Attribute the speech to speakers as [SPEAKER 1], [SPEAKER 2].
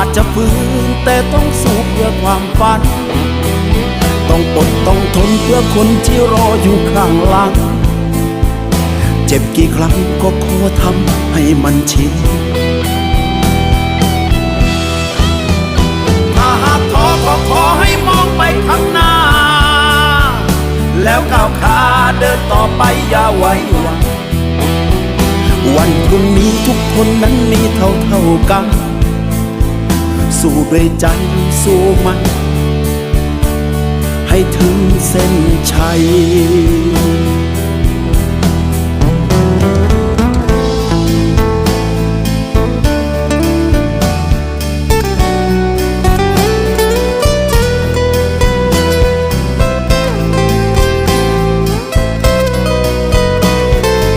[SPEAKER 1] อาจจะฝืนแต่ต้องสู้เพื่อความฝัน ต้องอดต้องทนเพื่อคนที่รออยู่ข้างหลัง เจ็บกี่ครั้งก็ขอทำให้มันชินถ้าหากท้อก็ขอให้มองไปข้างหน้า แล้วก้าวขาเดินต่อไปอย่าไว้วันวันพรุ่งนี้ทุกคนนั้นมีเท่าเท่ากัน สู้ด้วยใจสู้มัน ให้ถึงเส้นชัย